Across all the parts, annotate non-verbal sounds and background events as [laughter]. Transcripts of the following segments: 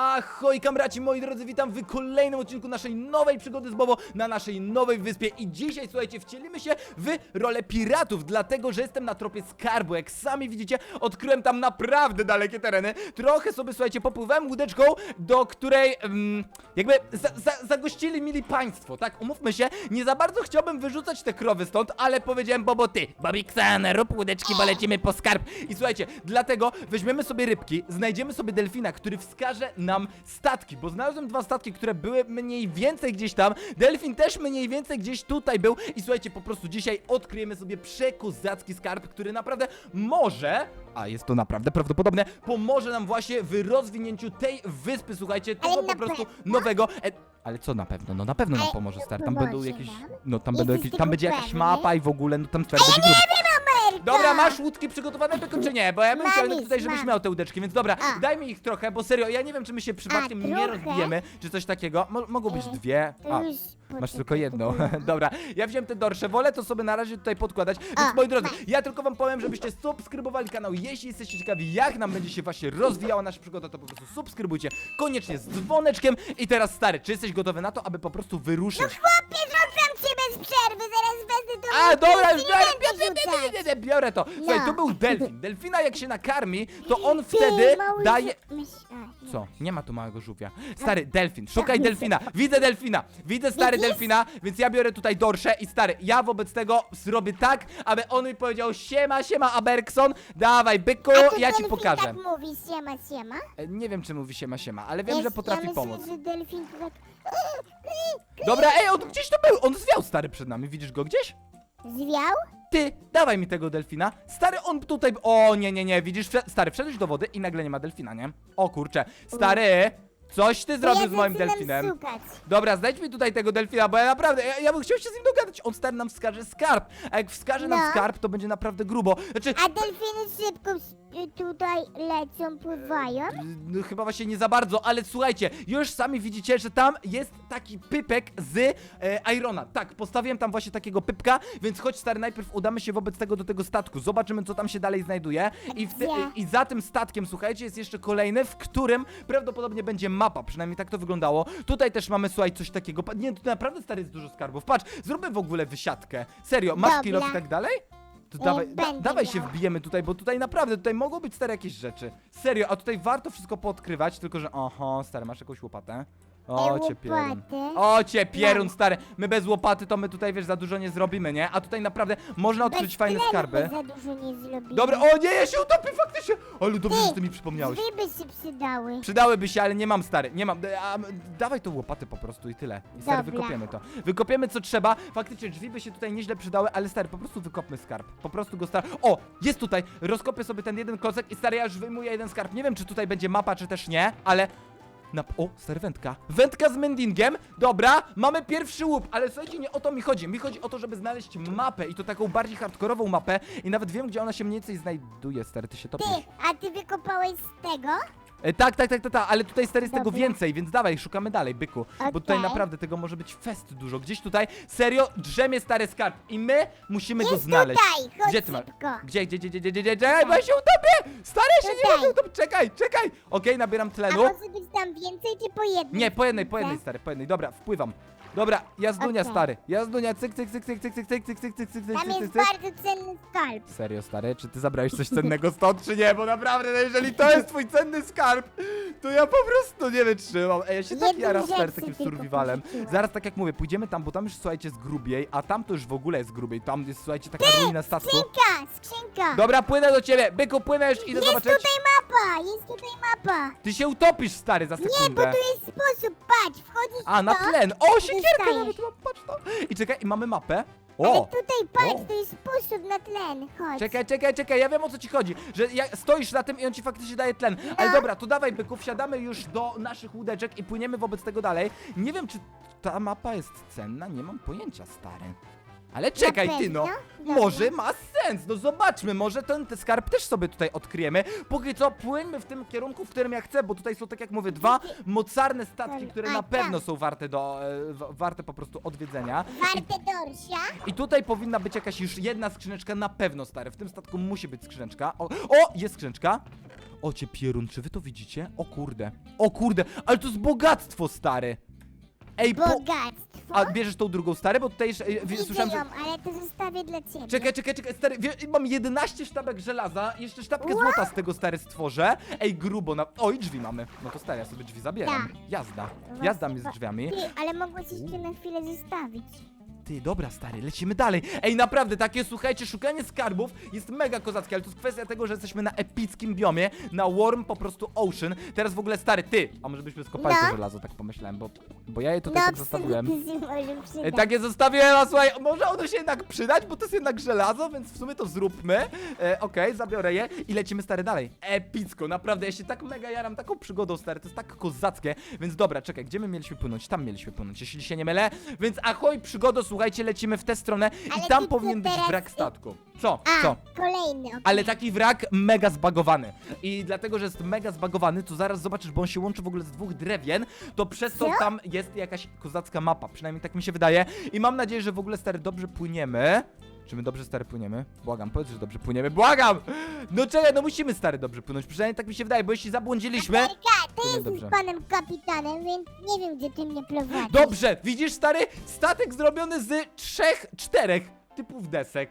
Ahoj kamraci, moi drodzy, witam w kolejnym odcinku naszej nowej przygody z Bobo na naszej nowej wyspie. I dzisiaj, słuchajcie, wcielimy się w rolę piratów, dlatego, że jestem na tropie skarbu, jak sami widzicie, odkryłem tam naprawdę dalekie tereny, trochę sobie, słuchajcie, popływałem łódeczką, do której, mm, jakby, za, za, zagościli mili państwo, tak, umówmy się, nie za bardzo chciałbym wyrzucać te krowy stąd, ale powiedziałem Bobo, ty, Bobiksan, rób łódeczki, bo lecimy po skarb. I słuchajcie, dlatego weźmiemy sobie rybki, znajdziemy sobie delfina, który wskaże nam statki, bo znalazłem dwa statki, które były mniej więcej gdzieś tam. Delfin też mniej więcej gdzieś tutaj był. I słuchajcie, po prostu dzisiaj odkryjemy sobie przekozacki skarb, który naprawdę może, a jest to naprawdę prawdopodobne, pomoże nam właśnie w rozwinięciu tej wyspy, słuchajcie, tego po prostu nowego. E, ale co na pewno? No na pewno nam pomoże, stary. Tam będą jakieś. No tam będą jakieś. Tam będzie jakaś mapa i w ogóle, no tam stary będzie grubo. Dobra, masz łódki przygotowane tylko czy nie? Bo ja bym Mam chciał tutaj, żebyś mam. miał te łódeczki, więc dobra, A. daj mi ich trochę, bo serio, ja nie wiem, czy my się przypadkiem nie trochę? rozbijemy, czy coś takiego. Mo mogą być E, dwie. To A, już masz poczekaj, tylko jedną. [laughs] dobra, ja wziąłem te dorsze, wolę to sobie na razie tutaj podkładać. Więc A, moi drodzy, masz. ja tylko wam powiem, żebyście subskrybowali kanał. Jeśli jesteście ciekawi, jak nam będzie się właśnie rozwijała nasza przygoda, to po prostu subskrybujcie koniecznie z dzwoneczkiem. I teraz stary, czy jesteś gotowy na to, aby po prostu wyruszyć? Chłopie, przerwy, zaraz wezmę to A, dobra, już nie biorę, biorę, biorę, rzucać. biorę, biorę to. Słuchaj, No. to był delfin. Delfina jak się nakarmi, to on wtedy daje... a. Co? Nie ma tu małego żółwia. Stary, delfin, szukaj Tak. delfina. Widzę delfina. Widzę stary Widzisz? delfina, więc ja biorę tutaj dorszę i stary, ja wobec tego zrobię tak, aby on mi powiedział siema, siema, Aberkson, dawaj, byku, A ja ci delfin pokażę. tak mówi, siema, siema? E, Nie wiem, czy mówi siema, siema, ale wiem, że potrafi ja pomóc. myślę, że delfin to tak... Dobra, ej, on gdzieś to był, on zwiał stary przed nami, widzisz go gdzieś? Zwiał? Ty, dawaj mi tego delfina. Stary, on tutaj. O, nie, nie, nie, widzisz, stary, wszedłeś do wody i nagle nie ma delfina, nie? O kurczę, stary, coś ty zrobił z moim zaczynam delfinem. Szukać. Dobra, znajdź mi tutaj tego delfina, bo ja naprawdę, ja, ja bym chciał się z nim dogadać. On stary nam wskaże skarb, a jak wskaże nam No. skarb, to będzie naprawdę grubo. Znaczy, A delfiny szybko s- tutaj lecą, pływają? no, chyba właśnie nie za bardzo, ale słuchajcie, już sami widzicie, że tam jest taki pypek z e, Irona. Tak, postawiłem tam właśnie takiego pypka, więc chodź stary, najpierw udamy się wobec tego do tego statku. Zobaczymy, co tam się dalej znajduje. I, w te, Gdzie? I za tym statkiem, słuchajcie, jest jeszcze kolejny, w którym prawdopodobnie będzie mapa, przynajmniej tak to wyglądało. Tutaj też mamy, słuchaj, coś takiego. Pa- Nie, tu naprawdę stary jest dużo skarbów. Patrz, zróbmy w ogóle wysiadkę. Serio, masz Dobra. kilof i tak dalej? To dawaj, da, będę dawaj się miała. wbijemy tutaj, bo tutaj naprawdę, tutaj mogą być stare jakieś rzeczy. Serio, a tutaj warto wszystko poodkrywać, tylko że oho, stary, masz jakąś łopatę? O, cię pierun. O, cię pierun, Mam. stary. My bez łopaty to my tutaj, wiesz, za dużo nie zrobimy, nie? A tutaj naprawdę można odkryć fajne skarby. by za dużo nie zrobili. Dobra, o nie, ja się utopię faktycznie! Ale dobrze, że ty mi przypomniałeś. Drzwi by się przydały. Przydałyby się, ale nie mam stary, nie mam. A, dawaj tą łopatę po prostu i tyle. I stary, Dobra. wykopiemy to. Wykopiemy co trzeba. Faktycznie drzwi by się tutaj nieźle przydały, ale stary, po prostu wykopmy skarb. Po prostu go stary. O! Jest tutaj! Rozkopię sobie ten jeden klocek i stary, ja już wyjmuję jeden skarb. Nie wiem, czy tutaj będzie mapa, czy też nie, ale. Na... O, stary, wędka. Wędka z mendingiem. Dobra, mamy pierwszy łup, ale słuchajcie, nie o to mi chodzi. Mi chodzi o to, żeby znaleźć mapę i to taką bardziej hardkorową mapę. I nawet wiem, gdzie ona się mniej więcej znajduje, stary, ty się Ty, topisz. a ty wykopałeś z tego? E, tak, tak, tak, tak, tak, ale tutaj stary jest tego Dobra. więcej, więc dawaj, szukamy dalej, byku. Bo tutaj Okej. naprawdę tego może być fest dużo. Gdzieś tutaj, serio, drzemie stary skarb i my musimy go Jest znaleźć. tutaj, chodź Gdzie ty masz? szybko. Gdzie, gdzie, gdzie, gdzie, gdzie, gdzie, gdzie? Bo ja się utopię! Stary, ja się nie Tutaj. mogę utopić, czekaj, czekaj! Okej, nabieram A tlenu. może być tam więcej, czy po jednej? Nie, po jednej, po jednej, stary, po jednej. Dobra, wpływam. Dobra, jazdunia, Okej. stary. Jazdunia, cyk, cyk, cyk, cyk, cyk, cyk, cyk, cyk, cyk, cyk, cyk, cyk, Tam cyk, jest cyk. bardzo cenny skarb. Serio, stary? Czy ty zabrałeś coś cennego stąd, czy nie? Bo naprawdę, no jeżeli to jest twój cenny skarb, to ja po prostu nie wytrzymam. Ej, ja się tak Jedną jaram stary się takim tylko survivalem. Zaraz tak jak mówię, pójdziemy tam, bo tam już słuchajcie jest grubiej, a tam to już w ogóle jest grubiej. Tam jest słuchajcie taka ruina statku. Skrzynka, skrzynka. Dobra, płynę do ciebie. Byku, płynę już, idę jest tutaj mapa, jest tutaj mapa. Ty się utopisz, stary, za Nie, bo sekundę. tu jest sposób, patrz, wchodzisz A, na to, tlen. O, dostajesz. nawet mam, patrz to. I czekaj, i mamy mapę. Ale O! tutaj patrz, O. to jest sposób na tlen, chodź. Czekaj, czekaj, czekaj, ja wiem o co ci chodzi, że stoisz na tym i on ci faktycznie daje tlen. Ale No. dobra, to dawaj byku, wsiadamy już do naszych łódeczek i płyniemy wobec tego dalej. Nie wiem, czy ta mapa jest cenna, nie mam pojęcia, stary. Ale czekaj, ty no, pewno? Może ma sens, no zobaczmy, może ten, ten skarb też sobie tutaj odkryjemy. Póki co płyńmy w tym kierunku, w którym ja chcę, bo tutaj są, tak jak mówię, dwa mocarne statki, które na pewno tak. są warte do, e, warte po prostu odwiedzenia. Warte dorsia. I tutaj powinna być jakaś już jedna skrzyneczka na pewno, stary. W tym statku musi być skrzyneczka. O, o jest skrzyneczka. O cię pierun, czy wy to widzicie? O kurde, o kurde, ale to jest bogactwo, stary. Ej, po... Bogactwo. A bierzesz tą drugą, stary? Bo tutaj jeszcze, e, Widzę słyszałem, ją, że... ale to zostawię dla ciebie. Czekaj, czekaj, czekaj, stary, wie, mam 11 sztabek żelaza, jeszcze sztabkę Wow. złota z tego, stary, stworzę. Ej, grubo, na... Oj, drzwi mamy. No to stary, ja sobie drzwi zabieram. Tak. Jazda, Właśnie, jazda mi z bo- drzwiami. Ty, ale mogłeś jeszcze na chwilę zostawić. Ty, dobra, stary, lecimy dalej. Ej, naprawdę, takie, słuchajcie, szukanie skarbów jest mega kozackie, ale to jest kwestia tego, że jesteśmy na epickim biomie, na Worm po prostu Ocean. Teraz w ogóle, stary, ty, a może byśmy skopali No. to żelazo, tak pomyślałem, bo, bo ja je tutaj tak w zostawiłem. E, przydać. Tak je zostawiłem, a słuchaj, może ono się jednak przydać, bo to jest jednak żelazo, więc w sumie to zróbmy. E, Okej, zabiorę je i lecimy stary dalej. Epicko, naprawdę, ja się tak mega jaram taką przygodą, stary, to jest tak kozackie. Więc dobra, czekaj, gdzie my mieliśmy płynąć? Tam mieliśmy płynąć, jeśli się nie mylę. Więc ahoj, przygodo, słuchajcie, lecimy w tę stronę Ale i tam ty powinien być teraz, wrak statku. Co? A, Co? kolejny. Ale taki wrak mega zbagowany. I dlatego, że jest mega zbagowany, to zaraz zobaczysz, bo on się łączy w ogóle z dwóch drewien, to przez to Co? tam jest jakaś kozacka mapa. Przynajmniej tak mi się wydaje. I mam nadzieję, że w ogóle stary dobrze płyniemy. Czy my dobrze stary płyniemy? Błagam, powiedz, że dobrze płyniemy. Błagam! No czekaj, no musimy stary dobrze płynąć. Przynajmniej tak mi się wydaje, bo jeśli zabłądziliśmy. Erka, ty jesteś dobrze. panem kapitanem, więc nie wiem, gdzie ty mnie prowadzisz. Dobrze, widzisz stary? Statek zrobiony z trzech, czterech typów desek.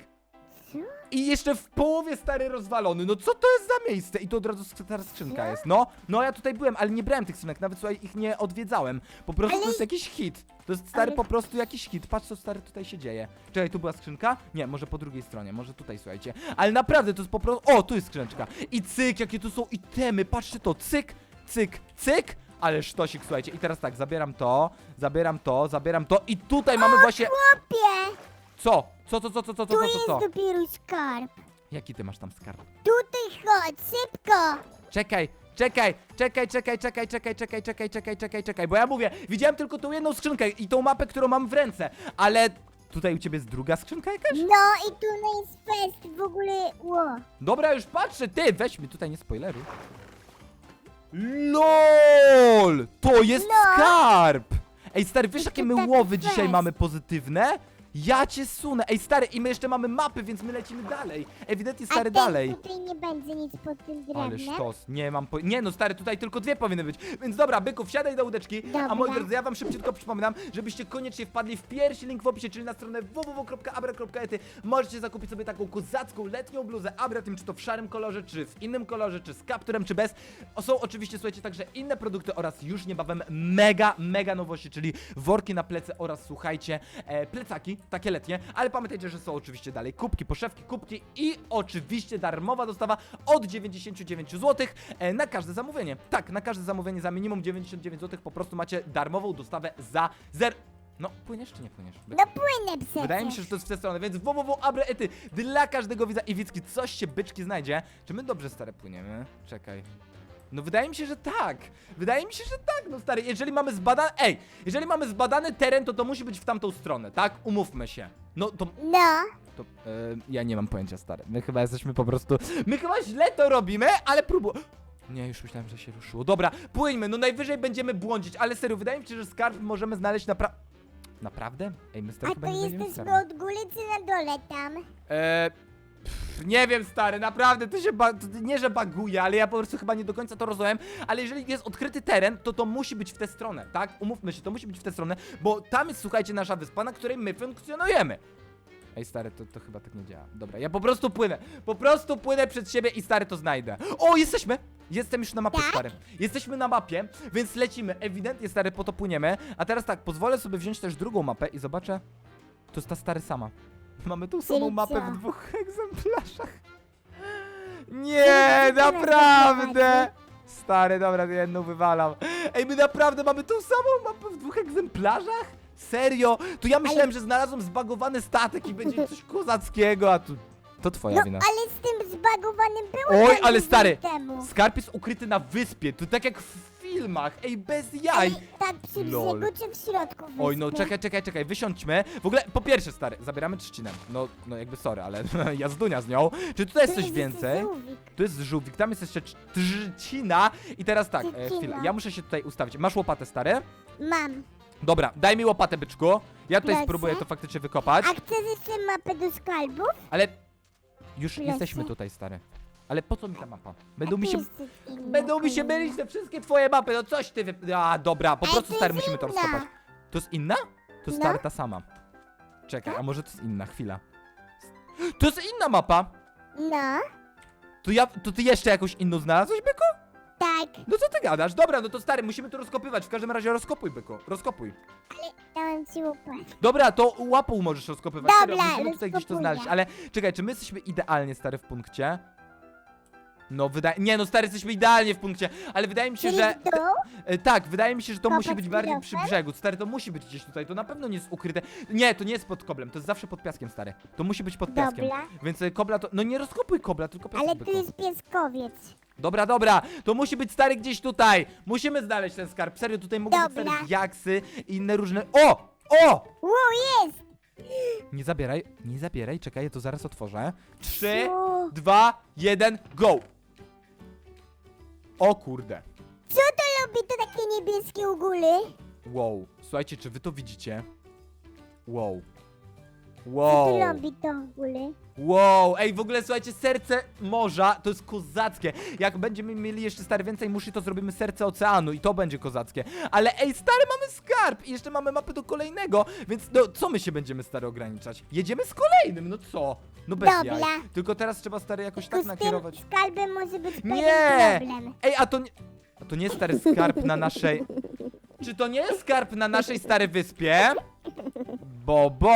Co? I jeszcze w połowie stary rozwalony. No co to jest za miejsce? I to od razu stara skrzynka jest. No, no ja tutaj byłem, ale nie brałem tych skrzynek, nawet słuchaj, ich nie odwiedzałem. Po prostu Ale- to jest jakiś hit. To jest stary Ale- po prostu jakiś hit. Patrz co stary tutaj się dzieje. Czekaj, tu była skrzynka? Nie, może po drugiej stronie, może tutaj słuchajcie. Ale naprawdę to jest po prostu. O, tu jest skrzyneczka. I cyk, jakie tu są itemy. Patrzcie to, cyk, cyk, cyk. Ale sztosik, słuchajcie. I teraz tak, zabieram to, zabieram to, zabieram to. I tutaj mamy właśnie. Chłopie, Co? Co, co, co, co, co, co, tu co, co, jest co? dopiero skarb. Jaki ty masz tam skarb? Tutaj chodź, szybko. Czekaj, czekaj, czekaj, czekaj, czekaj, czekaj, czekaj, czekaj, czekaj, czekaj, czekaj, bo ja mówię, widziałem tylko tą jedną skrzynkę i tą mapę, którą mam w ręce, ale tutaj u ciebie jest druga skrzynka jakaś? No i tu no jest fest w ogóle. Ło. Dobra, już patrzę, ty, weź mi tutaj nie spoileruj. LOL! To jest No. skarb! Ej, stary, wiesz jakie my taki łowy dzisiaj fest. mamy pozytywne? Ja cię sunę. Ej, stary, i my jeszcze mamy mapy, więc my lecimy dalej. Ewidentnie, A stary, ten dalej. tutaj nie będzie nic pod tym Ale drewnem. sztos, nie mam po... Nie no stary, tutaj tylko dwie powinny być. Więc dobra, byku, wsiadaj do łódeczki. A Dobra. moi drodzy, ja wam szybciutko przypominam, żebyście koniecznie wpadli w pierwszy link w opisie, czyli na stronę www.abra.ety. Możecie zakupić sobie taką kozacką letnią bluzę Abra, tym czy to w szarym kolorze, czy w innym kolorze, czy z kapturem, czy bez. O, Są oczywiście, słuchajcie, także inne produkty oraz już niebawem mega, mega nowości, czyli worki na plecy oraz, słuchajcie, e, plecaki, takie letnie, ale pamiętajcie, że są oczywiście dalej kubki, poszewki, kubki i oczywiście darmowa dostawa od 99 zł e, na każde zamówienie. Tak, na każde zamówienie za minimum 99 zł po prostu macie darmową dostawę za zer... No, płyniesz czy nie płyniesz? No płynę przecież. Wydaje mi się, że to jest w tę stronę, więc www.abreety dla każdego widza i widzki coś się byczki znajdzie. Czy my dobrze stare płyniemy? Czekaj. No wydaje mi się, że tak. Wydaje mi się, że tak, no stary. Jeżeli mamy zbadany... Ej, jeżeli mamy zbadany teren, to to musi być w tamtą stronę, tak? Umówmy się. No to... No. to e, ja nie mam pojęcia, stary. My chyba jesteśmy po prostu... My chyba źle to robimy, ale próbu... Nie, już myślałem, że się ruszyło. Dobra, płyńmy, no najwyżej będziemy błądzić, ale serio, wydaje mi się, że skarb możemy znaleźć napra... Naprawdę? Ej, my stary A chyba to nie jesteśmy skarbu. od góry czy na dole tam? Eee, nie wiem, stary, naprawdę, to się ba- to nie, że baguje, ale ja po prostu chyba nie do końca to rozumiem, ale jeżeli jest odkryty teren, to to musi być w tę stronę, tak? Umówmy się, to musi być w tę stronę, bo tam jest, słuchajcie, nasza wyspa, na której my funkcjonujemy. Ej, stary, to, to chyba tak nie działa. Dobra, ja po prostu płynę. Po prostu płynę przed siebie i stary to znajdę. O, jesteśmy! Jestem już na mapie, Tak? stary. Jesteśmy na mapie, więc lecimy. Ewidentnie, stary, po to płyniemy. A teraz tak, pozwolę sobie wziąć też drugą mapę i zobaczę. To jest ta stary sama. Mamy tą samą Czyli mapę co? w dwóch [laughs] egzemplarzach. Nie, Czyli co teraz naprawdę! Stary, dobra, jedną wywalam. Ej, my naprawdę mamy tą samą mapę w dwóch egzemplarzach? Serio? To ja myślałem, że znalazłem zbagowany statek i będzie coś kozackiego, a tu... To twoja No wina. ale z tym zbagowanym byłem Oj, tam ale stary, Temu. Skarb jest ukryty na wyspie, to tak jak w filmach, ej, bez jaj. Ej, tak przy Lol. brzegu czy w środku Oj, no wyspy? czekaj, czekaj, czekaj, wysiądźmy. W ogóle, po pierwsze, stary, zabieramy trzcinę. No, no jakby sorry, ale [laughs] jazdunia z nią. Czy tutaj jest coś więcej? żółwik. Tu jest żółwik, tam jest jeszcze trz- trzcina. I teraz tak, e, Trzcina. chwilę, ja muszę się tutaj ustawić. Masz łopatę, stary? Mam. Dobra, daj mi łopatę, byczku. Ja tutaj Lecę. spróbuję to faktycznie wykopać, A chcesz jeszcze mapę do skarbów? ale już Lecę. jesteśmy tutaj, stary. Ale po co mi ta mapa? Będą mi się... Będą mi się mylić te wszystkie twoje mapy, no coś ty wy... A, dobra, po Ale prostu to stary, jest musimy to inna. rozkopać. To jest inna? To No. stary, ta sama. Czekaj, a może to jest inna, chwila. To jest inna mapa! No, To ja, to ty jeszcze jakąś inną znalazłeś, Byku? tak, No co ty gadasz? Dobra, no to stary, musimy to rozkopywać. W każdym razie rozkopuj, Byku, rozkopuj. dałem ci łupę. Dobra, to łapą możesz rozkopywać. Dobra, musimy tutaj gdzieś to rozkopuję. znaleźć. Ale czekaj, czy my jesteśmy idealnie, stary, w punkcie? No, wydaje... Nie, no, stary, jesteśmy idealnie w punkcie, ale wydaje mi się, Czyli że... dół? E, tak, wydaje mi się, że to musi być bardziej przy brzegu. Stary, to musi być gdzieś tutaj. To na pewno nie jest ukryte. Nie, to nie jest pod koblem, to jest zawsze pod piaskiem, stary. To musi być pod piaskiem. Dobra, Więc e, kobla to. No nie rozkopuj kobla, tylko piasek. ale tu byku. jest pieskowiec. Dobra, dobra, to musi być stary gdzieś tutaj. Musimy znaleźć ten skarb. Serio, tutaj mogą być Dobra. stare diaksy i inne różne. O! O! Wow, jest! Nie zabieraj, nie zabieraj, czekaj, ja to zaraz otworzę. Trzy, Co? dwa, jeden, go! O kurde. Co to robi to takie niebieskie uguli? Wow. Słuchajcie, czy wy to widzicie? Wow. Co Wow. to robi to uguli? Wow, ej, w ogóle słuchajcie, serce morza to jest kozackie. Jak będziemy mieli jeszcze stary więcej muszy, to zrobimy serce oceanu i to będzie kozackie. Ale ej, stary, mamy skarb i jeszcze mamy mapę do kolejnego, więc no co my się będziemy stary ograniczać? Jedziemy z kolejnym, no co? No bez Dobra. jaj. Tylko teraz trzeba stary jakoś Tylko tak z nakierować. tym skarbem może być pewien Nie! problem. Ej, a to nie... A to nie jest stary skarb na naszej... Czy to nie jest skarb na naszej starej wyspie? Bobo!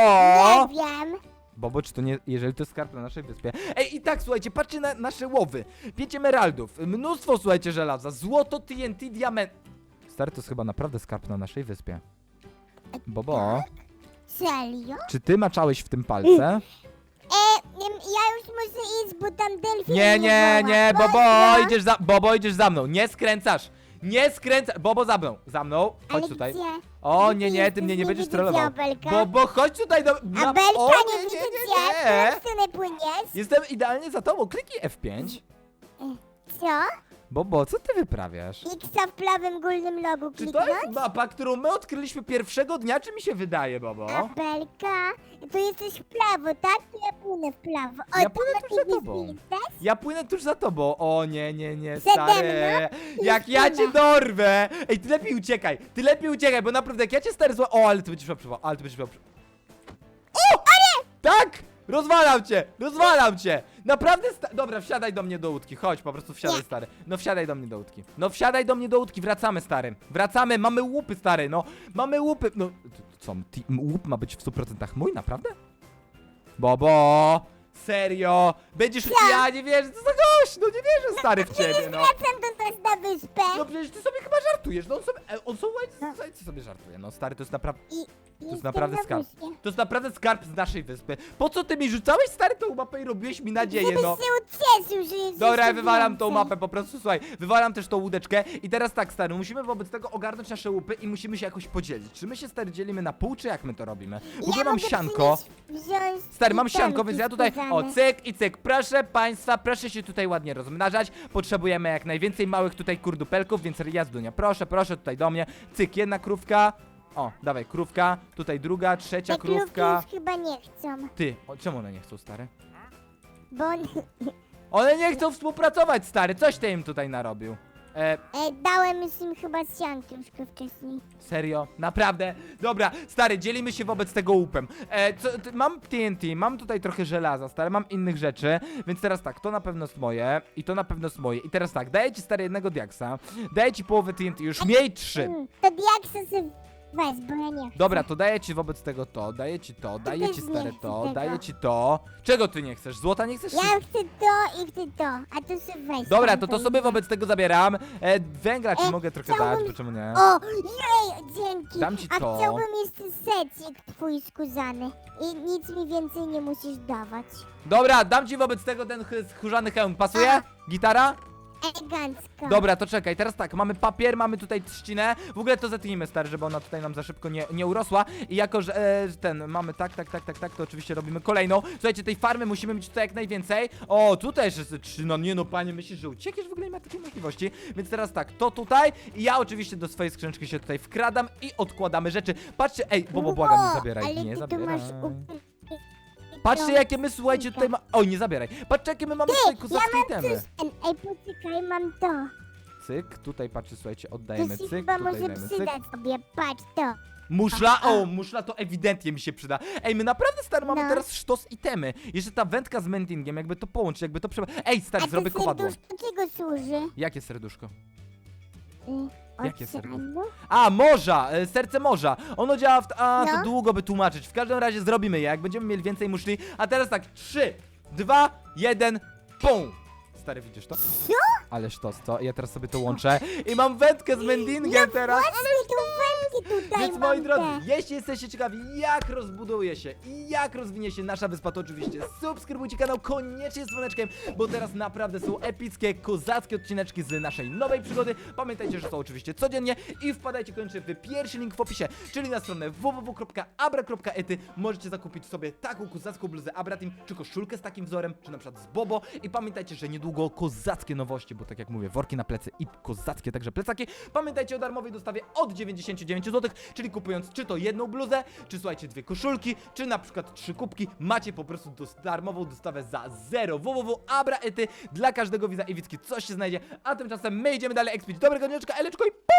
Nie wiem. Bobo, czy to nie, jeżeli to jest skarb na naszej wyspie. Ej, i tak, słuchajcie, patrzcie na nasze łowy. Pięć emeraldów, mnóstwo, słuchajcie, żelaza, złoto, TNT, diament. Stary, to jest chyba naprawdę skarb na naszej wyspie. Bobo, Serio? czy ty maczałeś w tym palce? E, em, ja już muszę iść, bo tam delfin Nie, nie, woła. nie, Bobo, Pozdro. idziesz za, Bobo, idziesz za mną, nie skręcasz. Nie skręcasz, Bobo za mną, za mną, chodź Ale tutaj. Gdzie? O, nie, nie, ty mnie nie będziesz trollował. Abelka. Bobo, chodź tutaj do... na- Abelka, o, nie, nie, nie, nie, W którą nie. stronę płyniesz? Jestem idealnie za tobą, kliknij F5. Co? Bobo, co ty wyprawiasz? Xa w prawym górnym Czy kliknąć? to jest mapa, którą my odkryliśmy pierwszego dnia, czy mi się wydaje, Bobo? Abelka, to jesteś w prawo, tak? To ja płynę w prawo. O, Ja płynę tuż tej za tobą. jesteś? Ja płynę tuż za tobą. O nie, nie, nie, Przede stary. Jak ja cię dorwę. Ej, ty lepiej uciekaj. Ty lepiej uciekaj, bo naprawdę jak ja cię stary zła... O, ale ty będziesz miał przypał, ale ty będziesz miał przypał. O! Tak! Rozwalam cię! Rozwalam cię! Naprawdę sta... Dobra, wsiadaj do mnie do łódki. Chodź, po prostu wsiadaj, Nie. stary. No wsiadaj do mnie do łódki. No wsiadaj do mnie do łódki, wracamy, stary. Wracamy, mamy łupy, stary, no. Mamy łupy. No, co, ti- łup ma być w 100% mój, naprawdę? Bobo! Serio? Będziesz... Ja nie wierzę, co za gość! No nie wierzę, stary, w ciebie, no. Wracam do teraz na wyspę. No przecież ty sobie chyba żartujesz, no on sobie... e, On sobie... Co sobie żartuje? No stary, to jest naprawdę... I, To jest naprawdę na skarb. To jest naprawdę skarb z naszej wyspy. Po co ty mi rzucałeś stary tą mapę i robiłeś mi nadzieję, Żebyś no? się ucieszył, że jest Dobra, ja jeszcze wywalam tą więcej. mapę, po prostu słuchaj, wywalam też tą łódeczkę i teraz tak, stary, musimy wobec tego ogarnąć nasze łupy i musimy się jakoś podzielić. Czy my się, stary, dzielimy na pół, czy jak my to robimy? W ogóle ja mam mogę sianko. przynieść- wziąć Stary, mam sianko, więc ja tutaj, o, skórzane. cyk i cyk, proszę państwa, proszę się tutaj ładnie rozmnażać, potrzebujemy jak najwięcej małych tutaj kurdupelków, więc jazdunia, proszę, proszę tutaj do mnie, cyk, jedna krówka, o, dawaj, krówka, tutaj druga, trzecia Te krówki krówka, już chyba nie chcą, ty, o, czemu one nie chcą, stary? bo One nie chcą współpracować, stary, coś ty im tutaj narobił. E, e, dałem już im chyba sianki troszkę wcześniej. Serio? Naprawdę? Dobra, stary, dzielimy się wobec tego łupem. E, co, ty, mam TNT, mam tutaj trochę żelaza, stary, mam innych rzeczy, więc teraz tak, to na pewno jest moje i to na pewno jest moje. I teraz tak, daję ci stary jednego diaksa, daję ci połowę TNT, już miej trzy. Mm, to diaksa sobie weź, bo ja nie chcę. Dobra, to daję ci wobec tego to, daję ci to, daję też ci nie stare chcę to, tego. daję ci to. Czego ty nie chcesz? Złota nie chcesz? Ja chcę to i chcę to, a ty sobie weź. Dobra, to to to sobie wobec tego zabieram. E, węgla ci E, mogę trochę chciałbym- dać, bo czemu nie? O, jej, dzięki. Dam ci A to. chciałbym jeszcze secik twój skórzany. I nic mi więcej nie musisz dawać. Dobra, dam ci wobec tego ten skórzany hełm. Pasuje? Gitara? Elegancko. Dobra, to czekaj, teraz tak, mamy papier, mamy tutaj trzcinę. W ogóle to zetnijmy, stary, żeby ona tutaj nam za szybko nie, nie urosła. I jako, że e, ten, mamy tak, tak, tak, tak, tak, to oczywiście robimy kolejną. Słuchajcie, tej farmy musimy mieć tutaj jak najwięcej. O, tutaj jeszcze jest trzy, no nie no, panie, myślisz, że uciekniesz? W ogóle nie ma takiej możliwości. Więc teraz tak, to tutaj i ja oczywiście do swojej skrzyneczki się tutaj wkradam i odkładamy rzeczy. Patrzcie, ej, Bobo, błagam, nie zabieraj, ale nie ty tu zabieraj. masz Patrzcie jakie my, słuchajcie, tutaj ma... Oj, nie zabieraj. Patrzcie jakie my mamy tutaj ja kozackie mam itemy. ten. Ej, poczekaj, mam to. Cyk, tutaj patrzcie, słuchajcie, To oddajemy się cyk, chyba tutaj może dajemy cyk. przydać sobie, patrz to. Muszla? O, muszla to ewidentnie mi się przyda. Ej, my naprawdę, stary, mamy No. teraz sztos itemy. Jeszcze ta wędka z mendingiem, jakby to połączyć, jakby to trzeba... Ej, stary, A zrobię to kowadło. serduszko czego służy? Jakie serduszko? Y, Jakie serduszko? oceanu? A, morza! e, Serce morza! Ono działa w... A, to No. długo by tłumaczyć. W każdym razie zrobimy je, jak będziemy mieli więcej muszli. A teraz tak, trzy, dwa, jeden, pum! Stary, widzisz to? Co? Ależ to, co? Ja teraz sobie to łączę. I mam wędkę z mendingiem teraz. Właśnie tu tutaj Więc mam moi drodzy, te. jeśli jesteście ciekawi jak rozbuduje się i jak rozwinie się nasza wyspa, to oczywiście subskrybujcie kanał koniecznie z dzwoneczkiem, bo teraz naprawdę są epickie, kozackie odcineczki z naszej nowej przygody. Pamiętajcie, że są oczywiście codziennie i wpadajcie koniecznie w pierwszy link w opisie, czyli na stronę www.abra.ety. Możecie zakupić sobie taką kozacką bluzę Abra Team, czy koszulkę z takim wzorem, czy na przykład z Bobo i pamiętajcie, że niedługo kozackie nowości, bo tak jak mówię, worki na plecy i kozackie także plecaki. Pamiętajcie o darmowej dostawie od 99 zł, czyli kupując czy to jedną bluzę, czy słuchajcie dwie koszulki, czy na przykład trzy kubki, macie po prostu darmową dostawę za zero. www.abra.ety dla każdego widza i widzki coś się znajdzie, a tymczasem my idziemy dalej ekspić. Dobrego dnieczka, eleczko i pu!